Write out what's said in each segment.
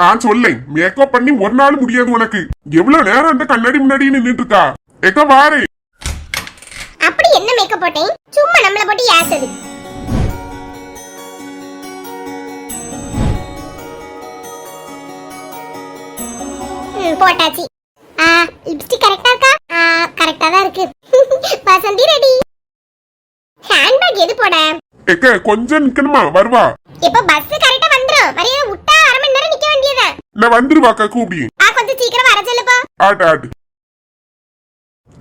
ஆ சொல்லேன் மேக்கப் பண்ணி ஒரு நாள் முடியாது உனக்கு. எவ்வளவு நேரம் அந்த கண்ணாடி முன்னாடி நின்னுட்டு இருக்கா? எக்க வாரே. அப்படி என்ன மேக்கப் போட்டேன்? சும்மா நம்மள போட்டு ஏசது. போட்டாச்சு. ஆ லிப்ஸ்டிக் கரெக்டா இருக்கா? ஆ கரெக்டா தான் இருக்கு. வசந்தி ரெடி ஹேண்ட்பேக் எது போட? எக்க கொஞ்சம் நிக்கணுமா? வருவா. இப்ப பஸ் கரெக்டா வந்துரும் மரியாதை விட்டா அரை மணி நேரம் நிக்க வேண்டியதா நான் வந்துருவாக்கா கூப்பி ஆ கொஞ்சம் சீக்கிரம் வர சொல்லுப்பா. ஆட்டு ஆட்டு.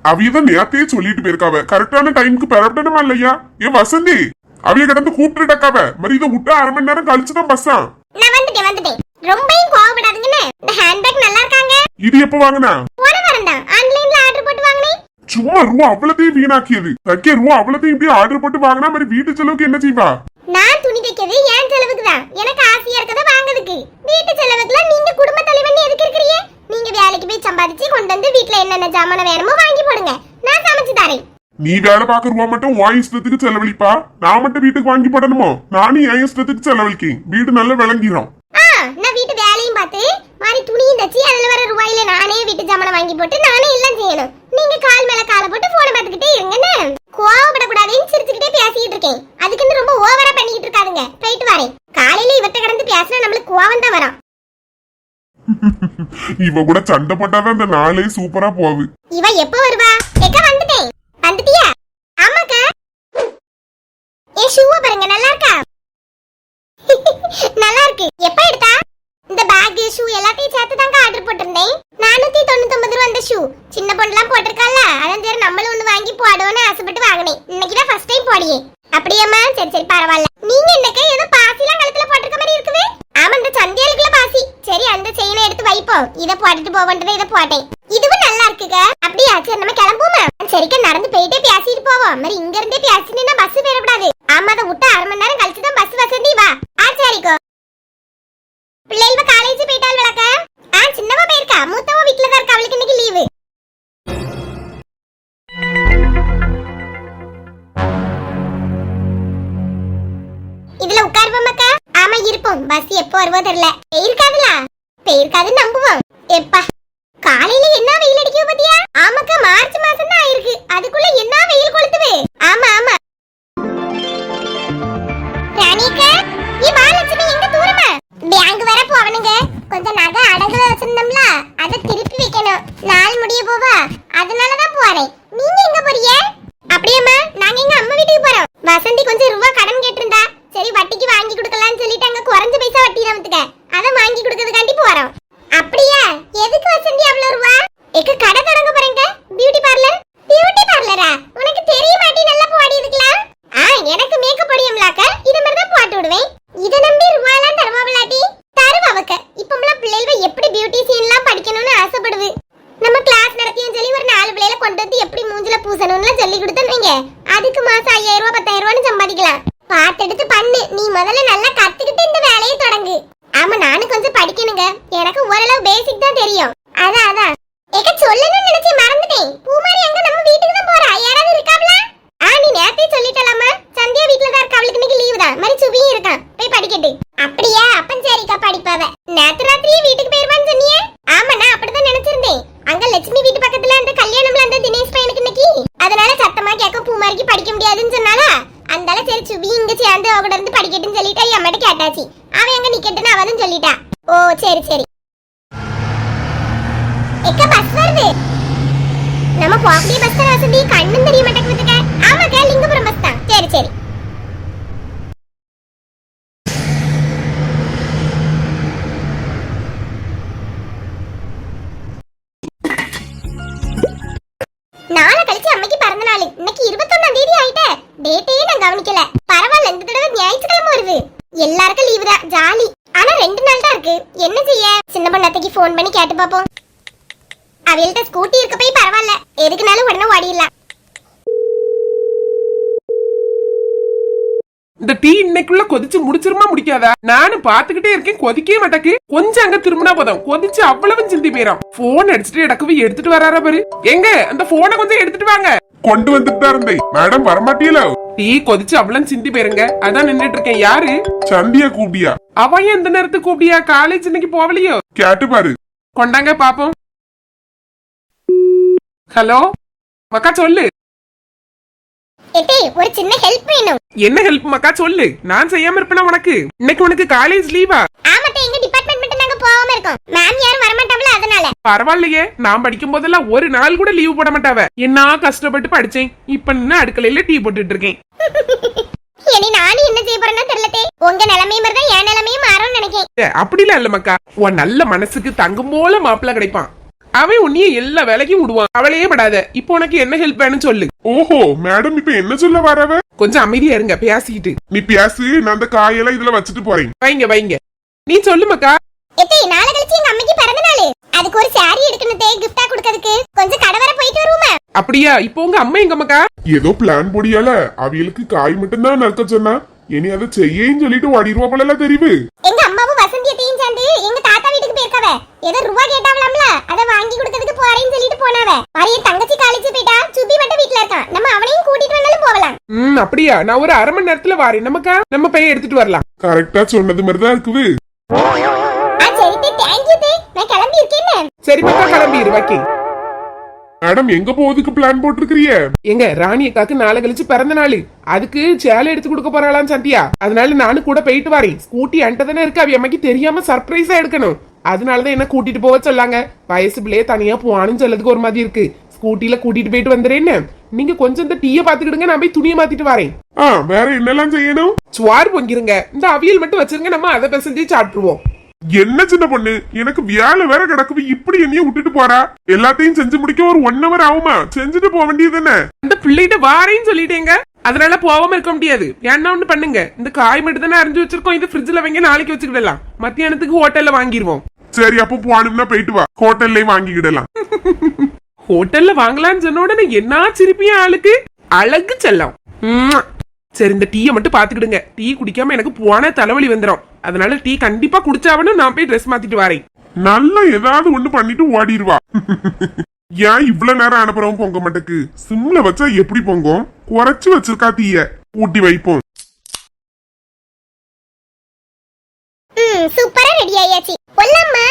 அவியதான் நேத்தையே சொல்லிட்டு போயிருக்காவ. கரெக்டான டைமுக்கு பெறப்படணுமா இல்லையா? ஏன் வசந்தி அவிய கடந்து கூப்பிட்டுட்டாக்காவ மாதிரி இதை விட்டா அரை மணி நேரம் கழிச்சுதான் பஸ்ஸா நான் வந்துட்டேன் வந்துட்டேன். ரொம்பவும் கோவப்படாதீங்கன்னு. இந்த ஹேண்ட்பேக் நல்லா இருக்காங்க. இது எப்ப வாங்கினா? போன வாரம் தான். ஆன்லைன்ல ஆர்டர் போட்டு வாங்கினேன். சும்மா ரூபா அவ்வளத்தையும் வீணாக்கியது. தைக்க ரூபா அவ்வளத்தையும் இப்படி ஆர்டர் போட்டு வாங்கினா மாதிரி வீட்டு செலவுக்கு என்ன செய்வா? நான் துணி தைக்கிறது என் செலவுக்கு தான் எனக்கு ஆசையா இருக்கத வாங்குறதுக்கு. வீட்டு செலவுக்குலாம் நீங்க குடும்ப தலைவன் எதுக்கு இருக்கிறீங்க? நீங்க வேலைக்கு போய் சம்பாதிச்சு கொண்டு வந்து வீட்ல என்னென்ன ஜாமான வேணுமோ வாங்கி போடுங்க. நான் சமைச்சு தரேன். நீ வேலை பார்க்க ரூபா மட்டும் உன் இஷ்டத்துக்கு செலவழிப்பா. நான் மட்டும் வீட்டுக்கு வாங்கி போடணுமோ? நானும் என் இஷ்டத்துக்கு செலவழிக்கேன். வீடு நல்லா விளங்கிரும். ஆ நான் வீட்டு வேலையும் பார்த்து மாதிரி துணியும் தச்சு அதுல வர ரூபாயில நானே வீட்டு ஜாமான வாங்கி போட்டு நானே எல்லாம் செய்யணும். நீங்க கால் மேல காலை போட்டு போனை பார்த்துக்கிட்டே இருங்கன்னு கோவப்படக்கூடாதுன்னு சிரிச்சுக்கிட்டே பேசிக்கிட்டு இருக்கேன் அதுக்குன்னு ரொம்ப ஓவரா பண்ணிக்கிட்டு இருக்காதுங்க போயிட்டு வரேன் காலையில இவட்ட கடந்து பேசினா நம்மளுக்கு கோவம் தான் வரும் இவ கூட சண்டை போட்டாதான் இந்த நாளே சூப்பரா போகுது. இவ எப்ப வருவா? எக்க வந்துட்டேன் வந்துட்டியா? ஆமாக்கா. ஏ ஷூவை பாருங்க நல்லா இருக்கா நல்லா இருக்கு எப்ப எடுத்தா? இந்த பேக் ஷூ எல்லாத்தையும் சேர்த்து தாங்க ஆர்டர் போட்டிருந்தேன். நானூத்தி தொண்ணூத்தி ரூபா அந்த ஷூ சின்ன பொண்ணுலாம் போட்டிருக்கால அதான் சரி நம்மளும் ஒண்ணு வாங்கி போடுவோம்னு ஆசைப்பட்டு வாங்கினேன். இன்னைக்கு தான் ஃபர்ஸ்ட் டைம் போடியே. அப்படியாம்மா சரி சரி பரவாயில்ல. நீங்க இன்னைக்கு ஏதோ பாசில கழுத்துல போட்டிருக்க மாதிரி இருக்குது ஆமா இந்த சந்தியாளுக்குள்ள பாசி சரி அந்த செயினை எடுத்து வைப்போம். இத போட்டுட்டு போவோன்றதை இத போட்டேன் இதுவும் நல்லா இருக்குங்க அப்படியா சரி நம்ம கிளம்புவோமா? சரிக்கா நடந்து போயிட்டே பேசிட்டு போவோம். மாதிரி இங்க இருந்தே பேசினா பஸ் பெறப்படாது ஆமா அதை விட்டு அரை மணி நேரம் கழிச்சு தான் பஸ் வசதி வா. ஆ சரிக்கோ. பிள்ளைகள் காலேஜ் போயிட்டால் விளக்க. ஆ சின்னவா போயிருக்கா. மூத்தவா வீட்டுல தான் இருக்கா. அவளுக்கு இன்னைக்கு லீவு இதுல உட்காருவோம் அக்கா. ஆமா இருப்போம். பஸ் எப்போ வருவோ தெரியல. போயிருக்காதுல இருக்காதுன்னு நம்புவோம். எப்பா காலையில என்ன வெயில் அடிக்கும் பாத்தியா? ஆமாக்கா மார்ச் மாசம் தான் ஆயிருக்கு. அதுக்குள்ள என்ன வெயில் கொளுத்துவே ஆமா ஆமா. ராணிக்கா நீ மகாலட்சுமி எங்க தூரமா? பேங்க் வர போவனுங்க. கொஞ்சம் நகை அடகுல வச்சிருந்தோம்ல அதை திருப்பி வைக்கணும். நாள் முடிய போவா. அதனால தான் போறேன். நீங்க எங்க போறீங்க? அப்படியேம்மா நாங்க எங்க அம்மா வீட்டுக்கு போறோம். வசந்தி கொஞ்சம் ரூபா கடன் கேட்டிருந்தா. சரி வட்டிக்கு வாங்கி கொடுக்கலாம்னு சொல்லிட்டு அங்க குறைஞ்ச பைசா வட்டி நமத்துக்க அதை வாங்கி கொடுக்கறதுக்காண்டி போறோம். அப்படியா? எதுக்கு வசந்தி அவ்வளவு ரூபா எக்கு கடை தொடங்க போறேங்க. பியூட்டி பார்லர் பியூட்டி பார்லரா உனக்கு தெரிய மாட்டி நல்லா போடி இருக்கலாம் ஆ எனக்கு மேக்கப் படியும்லாக்க. இது மாதிரி தான் போட்டு விடுவேன். இத நம்பி ரூபாயெல்லாம் தருவாங்களாட்டி தருவாவக்க இப்பமெல்லாம் பிள்ளைகள் எப்படி பியூட்டிஷியன்லாம் படிக்கணும்னு ஆசைப்படுது. நம்ம கிளாஸ் நடத்தியும் சொல்லி ஒரு நாலு பிள்ளைகளை கொண்டு வந்து எப்படி மூஞ்சில பூசணும்னு சொல்லி கொடுத்தோம் அதுக்கு மாசம் ஐயாயிரம் ரூபாய் பத்தாயிரம் ரூபான்னு சம்பாதிக்கலாம் பார்த்து பண்ணு நீ முதல்ல நல்லா கத்துக்கிட்டு இந்த வேலையை தொடங்கு ஆமா நானும் கொஞ்சம் படிக்கணுங்க எனக்கு ஓரளவு பேசிக் தான் தெரியும் அதான் அதான் ஏக்க சொல்லணும்னு நினைச்சு மறந்துட்டேன் பூமாரி எங்க நம்ம வீட்டுக்கு தான் போறா யாராவது இருக்காப்ல ஆ நீ நேத்தே சொல்லிட்டலாமா சந்தியா வீட்ல தான் இருக்கா அவளுக்கு இன்னைக்கு லீவு தான் மாதிரி சுபியும் இருக்கான் போய் படிக்கட்டு அப்படியா? அப்பன் சரிக்கா படிப்பாவ. நேத்து ராத்திரியே வீட்டுக்கு போயிருவான்னு சொன்னியே? ஆமா நான் அப்படிதான் நினைச்சிருந்தேன். அங்க லட்சுமி வீட்டு பக்கத்துல அந்த கல்யாணம்ல அந்த தினேஷ் பையனுக்கு இன்னைக்கு? அதனால சத்தமா கேட்க பூமாரிக்கு படிக்க முடியாதுன்னு சொன்னாலா அந்தால சரி சுபி இங்க சேர்ந்து அவ கூட இருந்து படிக்கட்டுன்னு சொல்லிட்டு என் அம்மாட்ட கேட்டாச்சு. அவன் எங்க நிக்கட்டுன்னு அவதும் சொல்லிட்டா. ஓ சரி சரி. எக்க பஸ் வருது. நம்ம போகக்கூடிய பஸ் வசதி? கேட்டு பாப்போம் அவள்கிட்ட ஸ்கூட்டி இருக்க போய் பரவாயில்ல. எதுக்குனாலும் உடனே ஓடிடலாம். இந்த டீ இன்னைக்குள்ள கொதிச்சு முடிச்சிருமா முடிக்காதா? நானும் பாத்துக்கிட்டே இருக்கேன் கொதிக்கவே மாட்டேக்கு. கொஞ்சம் அங்க திரும்பினா போதும். கொதிச்சு அவ்வளவு சிந்தி போயிடும் போன் அடிச்சுட்டு இடக்கவே எடுத்துட்டு வராரா பாரு. எங்க? அந்த போனை கொஞ்சம் எடுத்துட்டு வாங்க. கொண்டு வந்துட்டு தான் இருந்தேன். மேடம் வரமாட்டீல டீ கொதிச்சு அவ்வளவு சிந்தி போயிருங்க. அதான் நின்னுட்டு இருக்கேன். யாரு? சந்தியா கூப்பிட்டியா? அவ ஏன் இந்த நேரத்துக்கு கூப்பிடியா காலேஜ் இன்னைக்கு போகலையோ? கேட்டு பாரு. கொண்டாங்க பாப்போம் ஹலோ மக்கா சொல்லு ஒரு சின்ன ஹெல்ப் வேணும் என்ன ஹெல்ப் மக்கா சொல்லு நான் செய்யாம இருப்பேனா உனக்கு இன்னைக்கு உனக்கு காலேஜ் லீவா ஆமாட்ட எங்க டிபார்ட்மெண்ட் மட்டும் நாங்க போகாம இருக்கோம் மேம் யாரும் வரமாட்டாங்களா அதனால பரவாயில்லையே நான் படிக்கும் போதெல்லாம் ஒரு நாள் கூட லீவ் போட மாட்டாவ என்ன கஷ்டப்பட்டு படிச்சேன் இப்ப நின்னு அடுக்கலையில டீ போட்டுட்டு இருக்கேன் இனி நானும் என்ன செய்ய போறேன்னா தெரியலட்டே உங்க நிலைமையும் மாதிரி தான் என் நிலைமையும் மாறும்னு நினைக்கேன் ஏ, அப்படிலாம் இல்ல மக்கா. உன் நல்ல மனசுக்கு தங்கம் போல மாப்பிள்ள கிடைப்பான். அவன் உன்னைய எல்லா வேலைக்கும் விடுவான். அவளையே படாத. இப்போ உனக்கு என்ன ஹெல்ப் வேணும்னு சொல்லு. ஓஹோ மேடம் இப்ப என்ன சொல்ல வரவ? கொஞ்சம் அமைதியா இருங்க பேசிக்கிட்டு. நீ பேசு நான் அந்த காயெல்லாம் இதுல வச்சுட்டு போறேன். வைங்க வைங்க. நீ சொல்லு மக்கா. எட்டி நாளை கழிச்சு எங்க அம்மைக்கு பிறந்த நாள். அதுக்கு ஒரு saree எடுக்கணும் தே கிஃப்டா கொடுக்கறதுக்கு. கொஞ்சம் கடை வர போயிட்டு வருவோமா? அப்படியா? இப்போ உங்க அம்மா எங்க மக்கா ஏதோ பிளான் போடியால. அவியலுக்கு காய் மட்டும்தான் நறுக்க சொன்னா. இனி அதை செய்யன்னு சொல்லிட்டு ஓடிடுவா போல தெரியுது எங்க அம்மாவும் வசந்தியத்தையும் சேர்ந்து எங்க தாத்தா வீட்டுக்கு போயிருக்கவ. ஏதோ ரூபா கேட்டாவலாம்ல அதை வாங்கி கொடுக்கறதுக்கு போறேன்னு சொல்லிட்டு போனவ. அரிய தங்கச்சி காலேஜ் போயிட்டா சுபி மட்டும் வீட்ல இருக்கான். நம்ம அவனையும் கூட்டிட்டு வந்தாலும் போகலாம். ம் அப்படியா? நான் ஒரு அரை மணி நேரத்துல வாரேன். நமக்கா நம்ம பையன் எடுத்துட்டு வரலாம். கரெக்டா சொன்னது மாதிரிதான் இருக்குது. சரி மக்கா வைக்கி மேடம் எங்க போறதுக்கு பிளான் போட்டிருக்கிறிய எங்க ராணி அக்காக்கு நாளை கழிச்சு பிறந்த நாள். அதுக்கு சேலை எடுத்து கொடுக்க போறாளாம் சந்தியா. அதனால நானும் கூட போயிட்டு வரேன். ஸ்கூட்டி என்கிட்ட தானே இருக்கு. அவ அம்மைக்கு தெரியாம சர்ப்ரைஸா எடுக்கணும். அதனாலதான் என்ன கூட்டிட்டு போக சொல்லாங்க. வயசு பிள்ளைய தனியா போவான்னு சொல்லதுக்கு ஒரு மாதிரி இருக்கு. ஸ்கூட்டில கூட்டிட்டு போயிட்டு வந்துறேன்னு நீங்க கொஞ்சம் இந்த டீய பாத்துக்கிடுங்க நான் போய் துணியை மாத்திட்டு வரேன். ஆ வேற என்னெல்லாம் செய்யணும்? சுவார் பொங்கிருங்க. இந்த அவியல் மட்டும் வச்சிருங்க நம்ம அதை பிசைஞ்சு சாப்பிட்டுருவோம். என்ன சின்ன பொண்ணு? எனக்கு வேலை வேற கிடக்குது. இப்படி என்னைய விட்டுட்டு போறா? எல்லாத்தையும் செஞ்சு முடிக்க ஒரு ஒன் ஹவர் ஆகுமா? செஞ்சுட்டு போக வேண்டியது என்ன அந்த பிள்ளைகிட்ட வாரேன்னு சொல்லிட்டேங்க. அதனால போகாம இருக்க முடியாது. என்ன ஒண்ணு பண்ணுங்க. இந்த காய் மட்டும் தானே அரிஞ்சு வச்சிருக்கோம். இது ஃப்ரிட்ஜ்ல வைங்க நாளைக்கு வச்சுக்கிடலாம். மத்தியானத்துக்கு ஹோட்டல்ல வாங்கிருவோம். சரி அப்போ போகணும்னா போயிட்டு வா. ஹோட்டல்லே வாங்கிக்கிடலாம். ஹோட்டல்ல வாங்கலாம்னு சொன்ன உடனே என்ன சிரிப்பியா ஆளுக்கு? அழகு செல்லம். சரி இந்த டீயை மட்டும் பாத்துக்கிடுங்க டீ குடிக்காம எனக்கு போன தலைவலி வந்துடும் அதனால டீ கண்டிப்பா குடிச்சாவணும் நான் போய் ட்ரெஸ் மாத்திட்டு வரேன். நல்லா ஏதாவது ஒண்ணு பண்ணிட்டு ஓடிடுவா. ஏன் இவ்வளவு நேரம் அனுப்புறோம் பொங்க மாட்டேக்கு சிம்ல வச்சா எப்படி பொங்கும்? குறைச்சு வச்சிருக்கா தீய ஊட்டி வைப்போம். சூப்பரா ரெடி ஆயாச்சு. கொல்லம்மா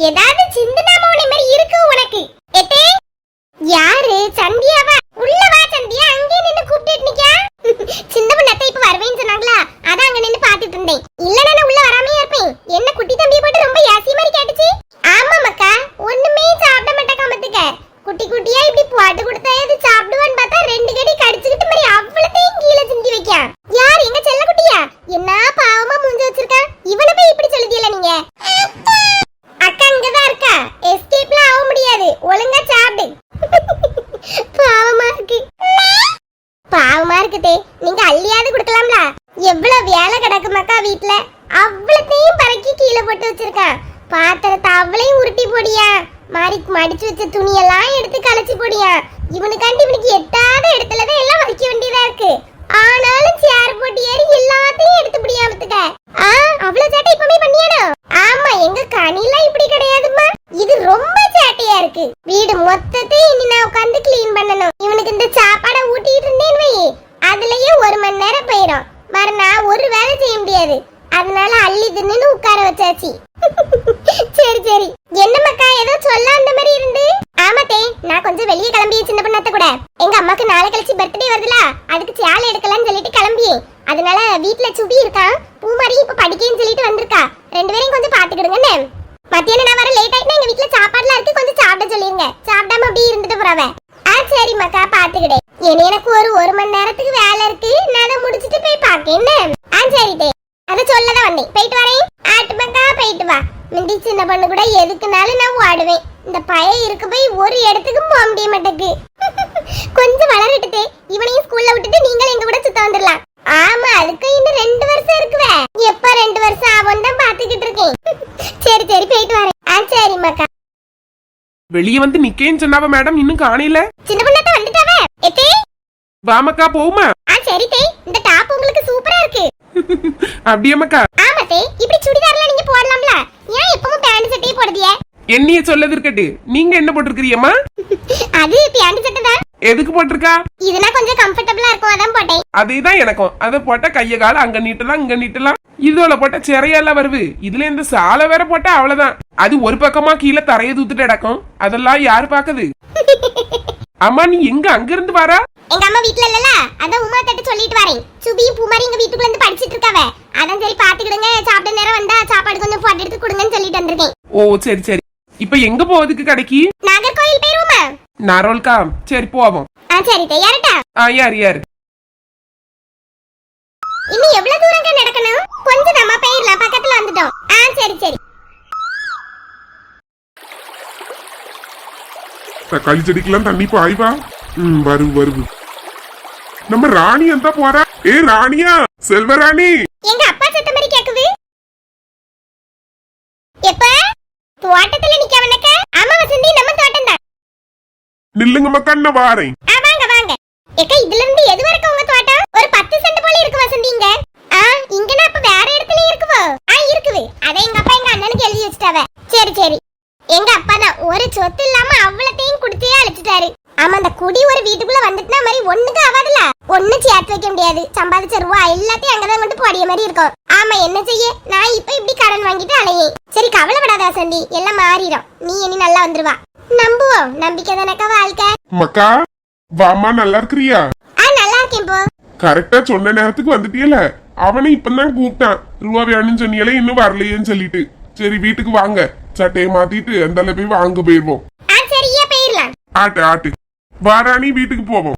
ஏதாவது சிந்தனாம உன்னை மாதிரி இருக்கு உனக்கு எத்தே யாரு சந்தியாவா உள்ள வா சந்தியா அங்கே நின்னு கூப்பிட்டு நிக்கா சின்ன பண்ணத்தை இப்ப வருவேன்னு சொன்னாங்களா அதான் அங்க நின்னு பாத்துட்டு இருந்தேன் இல்ல நான் உள்ள வராமையா இருப்பேன் என்ன குட்டி தம்பியை போட்டு ரொம்ப யாசி மாதிரி கேட்டுச்சு ஆமா மக்கா ஒண்ணுமே சாப்பிட மாட்டேக்கா மத்துக்க குட்டி குட்டியா இப்படி போட்டு கொடுத்தா இது சாப்பிடுவான்னு பார்த்தா ரெண்டு கடி கடிச்சுக்கிட்டு மாதிரி அவ்வளத்தையும் கீழே சிந்தி வைக்கா யார் எங்க செல்ல குட்டியா என்ன பாவமா மூஞ்சி வச்சிருக்கா இவனை போய் இப்படி சொல்லுதீல நீங்க அக்கா இங்கதான் இருக்கா எஸ்கேப்லாம் ஆக முடியாது ஒழுங்கா சாப்பிடு பாவமா இருக்கு பாவமா இருக்குதே நீங்க அள்ளியாவது கொடுக்கலாம்ல எவ்வளவு வேலை கிடக்குமாக்கா வீட்ல அவ்வளத்தையும் பறக்கி கீழே போட்டு வச்சிருக்கான் பாத்திரத்தை அவளையும் உருட்டி போடியா மாறி மடிச்சு வச்ச துணியெல்லாம் எடுத்து கலைச்சு போடியா இவனுக்காண்டி இவனுக்கு எட்டாத இடத்துலதான் எல்லாம் வைக்க வேண்டியதா இருக்கு ஆனாலும் சேர் போட்டு ஏறி எல்லாத்தையும் எடுத்து பிடியாமத்துக்க ஆ அவ்வளவு சேட்டை இப்பவே பண்ணியானோ ஆமா எங்க கனிலாம் இப்படி கிடையாதும்மா இது ரொம்ப சேட்டையா இருக்கு வீடு மொத்தத்தையும் இனி நான் உட்காந்து க்ளீன் பண்ணணும் இவனுக்கு இந்த சாப்பாடை ஊட்டிட்டு இருந்தேன்னு வை அதுலயே ஒரு மணி நேரம் போயிடும் வர நான் ஒரு வேலை செய்ய முடியாது அதனால அள்ளி தின்னு உட்கார வச்சாச்சு சரி சரி என்ன மக்கா ஏதோ சொல்ல அந்த மாதிரி இருந்து ஆமாத்தே நான் கொஞ்சம் வெளியே கிளம்பிய சின்ன பண்ணாத்த கூட எங்க அம்மாக்கு நாளை கழிச்சு பர்த்டே வருதுல அதுக்கு சேலை எடுக்கலாம்னு சொல்லிட்டு கிளம்பியே அதனால வீட்ல சுபி இருக்கான் பூமாரி இப்ப படிக்கேன்னு சொல்லிட்டு வந்திருக்கா. ரெண்டு பேரையும் கொஞ்சம் பாத்துக்கிடுங்கன்னு மத்தியானம் நான் வர லேட் ஆயிட்டுனா எங்க வீட்ல சாப்பாடுலாம் இருக்கு கொஞ்சம் சாப்பிட சொல்லிருங்க. சாப்பிடாம அப்படியே இருந்துட்டு போறவ ஆ சரி மக்கா பாத்துக்கிடே இனி எனக்கு ஒரு ஒரு மணி நேரத்துக்கு வேலை இருக்கு. நான் அதை முடிச்சிட்டு போய் பாக்கேன் ஆ சரி டே அத சொல்லதான் வந்தேன். போயிட்டு வரேன். ஆட்டு மக்கா போயிட்டு வா. முந்தி சின்ன பொண்ணு கூட எதுக்குனாலும் நான் ஓடுவேன். இந்த பய இருக்கு போய் ஒரு இடத்துக்கும் போக முடிய மாட்டேங்குது. கொஞ்சம் வளரட்டுதே. இவனையும் ஸ்கூல்ல விட்டுட்டு நீங்களும் எங்க கூட சுத்த வந்துடலாம். ஆமா அதுக்கு இன்னும் ரெண்டு வருஷம் இருக்குவே. எப்ப ரெண்டு வருஷம் ஆகும் தான் பாத்துக்கிட்டு இருக்கேன். சரி சரி போயிட்டு வரேன். ஆ சரி மக்கா வெளியே வந்து நிக்கேன்னு சொன்னாவ மேடம் இன்னும் காணையில சின்ன பொண்ணாத்த வந்துட்டாவே? எத்தே வாமக்கா போகுமா ஆ சரி தே. இந்த டாப் உங்களுக்கு சூப்பரா இருக்கு. அப்படியாமக்கா ஆமா தே. இப்படி சுடிதார்லாம் நீங்க போடலாம்ல? ஏன் எப்பவும் பேண்ட் சட்டையே போடுதியே என்னைய சொல்லது இருக்கட்டு. நீங்க என்ன போட்டிருக்கிறீங்கம்மா அது பேண்ட் சட்டை தான். எதுக்கு போட்டிருக்கா? இதுனா கொஞ்சம் கம்ஃபர்டபுளா இருக்கும் அதான் போட்டேன். அதேதான் எனக்கும். அதை போட்டா கைய கால அங்க நீட்டலாம் இங்க நீட்டலாம். இதோல போட்டா சிறையெல்லாம் வருது. இதுல இந்த சாலை வேற போட்டா அவ்வளவுதான். அது ஒரு பக்கமா கீழே தரைய தூத்துட்டு கிடக்கும். அதெல்லாம் யாரு பாக்குது அம்மா நீ எங்க அங்க இருந்து வாரா? எங்க அம்மா வீட்ல இல்லல அதான் உமா தட்டு சொல்லிட்டு வரேன். சுபியும் பூமாரி எங்க வீட்டுக்குள்ள இருந்து படிச்சிட்டு இருக்காவ. அதான் சரி பாத்துக்கிடுங்க. சாப்பிட்ட நேரம் வந்தா சாப்பாடு கொஞ்சம் போட்டு எடுத்து கொடுங்கன்னு சொல்லிட்டு வந்திருக்கேன். ஓ சரி சரி. இப்ப எங்க போவதுக்கு கடைக்கு? நாகர்கோயில் போயிருவோமா? நாரோல்கா சரி போவோம் ஆ சரி தயாரிட்டா ஆ யார் யார்? இன்னும் எவ்வளவு தூரம் நடக்கணும்? கொஞ்சம் நம்ம போயிடலாம் பக்கத்துல வந்துட்டோம். ஆ சரி சரி. தக்காளி செடிக்கெல்லாம் தண்ணி பாய்வா? ம் வருவு வருவு நம்ம ராணி அந்த போறா? ஏ ராணியா செல்வராணி எங்க அப்பா சத்த மாதிரி கேக்குது. எப்ப தோட்டத்துல நிக்க வந்தக்க நில்லுங்க மக்கா வாரேன் வாங்க வாங்க. ஏக்கா இதுல இருந்து எது வரைக்கும் உங்க தோட்டம்? ஒரு பத்து சென்ட் போல இருக்கு வசந்திங்க. ஆ இங்கனா அப்ப வேற இடத்துல இருக்குவோ? ஆ இருக்குது அதை எங்க அப்பா எங்க அண்ணனுக்கு எழுதி வச்சிட்டாவ. சரி சரி. எங்க அப்பா தான் ஒரு சொத்து இல்லாம அவ்வளத்தையும் குடுத்தே அழைச்சிட்டாரு. ஆமா அந்த குடி ஒரு வீட்டுக்குள்ள வந்துட்டுனா மாதிரி ஒண்ணுக்கு ஆகாதுல ஒண்ணு சேர்த்து வைக்க முடியாது. சம்பாதிச்ச ரூபா எல்லாத்தையும் அங்கதான் கொண்டு போடிய மாதிரி இருக்கும். ஆமா என்ன செய்ய? நான் இப்ப இப்படி கடன் வாங்கிட்டு அலையே சரி கவலைப்படாத சண்டி எல்லாம் மாறிடும் நீ இனி நல்லா வந்துருவா. நம்புவோம். நம்பிக்கை தானக்கா வாழ்க்கை? மக்கா வாமா நல்லா இருக்கிறியா? ஆ நல்லா இருக்கேன் போ. கரெக்டா சொன்ன நேரத்துக்கு வந்துட்டியல. அவனை இப்பதான் கூப்பிட்டான். ரூபா வேணும்னு சொன்னியலே இன்னும் வரலையேன்னு சொல்லிட்டு. சரி வீட்டுக்கு வாங்க. சட்டையை மாத்திட்டு அந்த போய் வாங்க போயிருவோம் ஆ சரியா போயிடலாம். ஆட்டு ஆட்டு. வாராணி வீட்டுக்கு போவோம்.